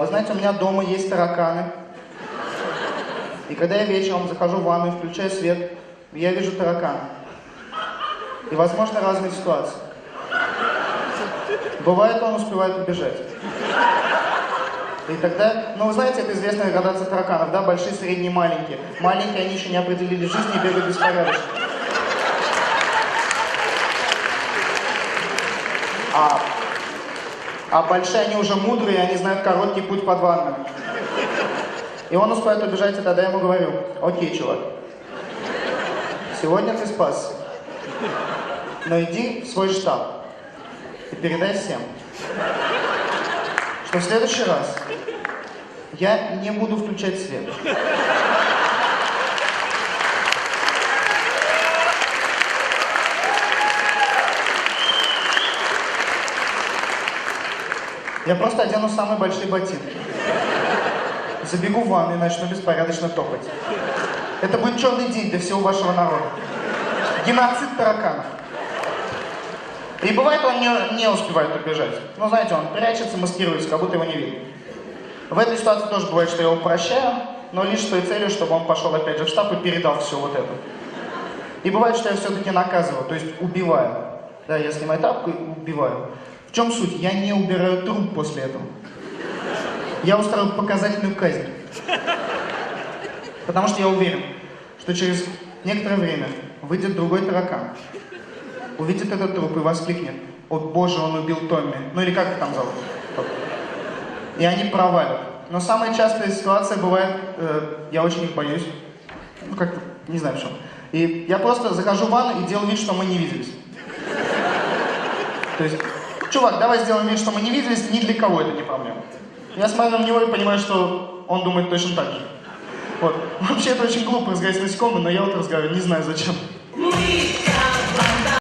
Вы знаете, у меня дома есть тараканы. И когда я вечером захожу в ванную, включаю свет, я вижу таракана. И, возможно, разные ситуации. Бывает, он успевает убежать. И тогда, ну вы знаете, это известная градация тараканов, да, большие, средние, маленькие. Маленькие, они еще не определили жизнь и бегают беспорядочно. А, а большие, они уже мудрые, они знают короткий путь под ванной. И он успевает убежать, и тогда я ему говорю, окей, чувак, сегодня ты спасся, но иди в свой штаб и передай всем, что в следующий раз я не буду включать свет. Я просто одену самые большие ботинки. Забегу в ванну и начну беспорядочно топать. Это будет черный день для всего вашего народа. Геноцид тараканов. И бывает, он не, не успевает убежать. Ну, знаете, он прячется, маскируется, как будто его не видно. В этой ситуации тоже бывает, что я его прощаю, но лишь с той целью, чтобы он пошел опять же в штаб и передал все вот это. И бывает, что я все-таки наказываю, то есть убиваю. Да, я снимаю тапку и убиваю. Чем суть? Я не убираю труп после этого. Я устраиваю показательную казнь. Потому что я уверен, что через некоторое время выйдет другой таракан, увидит этот труп и воскликнет, «О боже, он убил Томми». Ну или как там зовут? И они провалят. Но самая частая ситуация бывает, э, я очень их боюсь, ну как не знаю в чем. И я просто захожу в ванну и делаю вид, что мы не виделись. То есть, чувак, давай сделаем вид, что мы не виделись, ни для кого это не проблема. Я смотрю на него и понимаю, что он думает точно так же. Вот. Вообще это очень глупо разговаривать с насекомыми, но я вот разговариваю, не знаю зачем.